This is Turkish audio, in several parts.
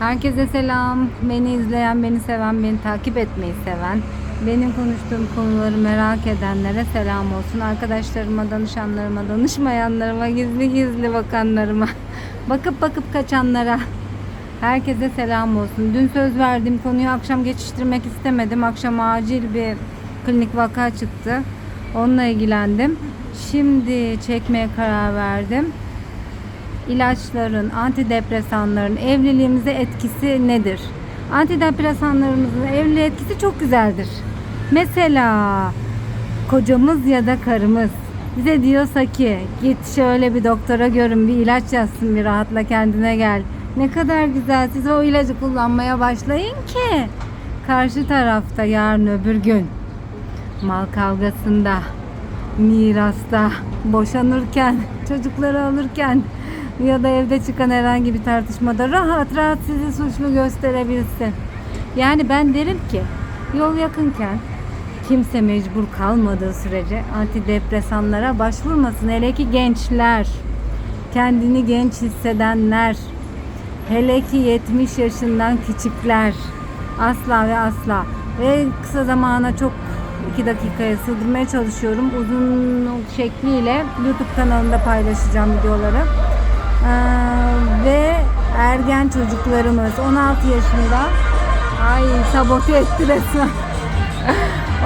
Herkese selam. Beni izleyen, beni seven, beni takip etmeyi seven, benim konuştuğum konuları merak edenlere selam olsun. Arkadaşlarıma, danışanlarıma, danışmayanlarıma, gizli gizli bakanlarıma, bakıp bakıp kaçanlara herkese selam olsun. Dün söz verdiğim konuyu akşam geçiştirmek istemedim. Akşam acil bir klinik vaka çıktı. Onunla ilgilendim. Şimdi çekmeye karar verdim ilaçların, antidepresanların evliliğimize etkisi nedir? Antidepresanlarımızın evliliğe etkisi çok güzeldir. Mesela kocamız ya da karımız bize diyorsa ki git şöyle bir doktora görün bir ilaç yazsın bir rahatla kendine gel. Ne kadar güzel siz o ilacı kullanmaya başlayın ki karşı tarafta yarın öbür gün mal kavgasında, mirasta, boşanırken, çocukları alırken ya da evde çıkan herhangi bir tartışmada rahat rahat sizi suçlu gösterebilsin. Yani ben derim ki yol yakınken kimse mecbur kalmadığı sürece antidepresanlara başvurmasın. Hele ki gençler, kendini genç hissedenler, hele ki 70 yaşından küçükler asla ve asla ve kısa zamana çok 2 dakikaya sığdırmaya çalışıyorum. Uzunluk şekliyle YouTube kanalında paylaşacağım videoları. Ee, ve ergen çocuklarımız 16 yaşında ay sabote etti resmen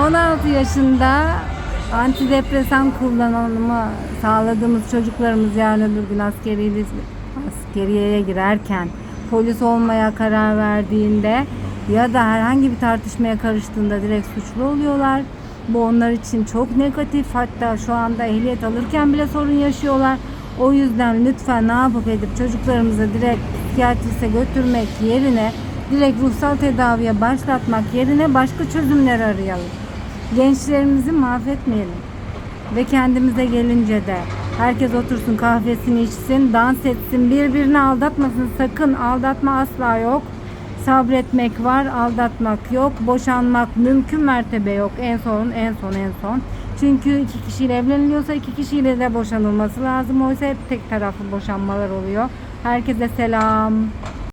16 yaşında antidepresan kullanımı sağladığımız çocuklarımız yarın öbür gün askeri, askeriyeye girerken polis olmaya karar verdiğinde ya da herhangi bir tartışmaya karıştığında direkt suçlu oluyorlar. Bu onlar için çok negatif. Hatta şu anda ehliyet alırken bile sorun yaşıyorlar. O yüzden lütfen ne yapıp edip çocuklarımızı direkt psikiyatrise götürmek yerine direkt ruhsal tedaviye başlatmak yerine başka çözümler arayalım. Gençlerimizi mahvetmeyelim. Ve kendimize gelince de herkes otursun kahvesini içsin, dans etsin, birbirini aldatmasın. Sakın aldatma asla yok. Sabretmek var, aldatmak yok. Boşanmak mümkün mertebe yok. En son, en son, en son. Çünkü iki kişiyle evleniliyorsa iki kişiyle de boşanılması lazım. Oysa hep tek taraflı boşanmalar oluyor. Herkese selam.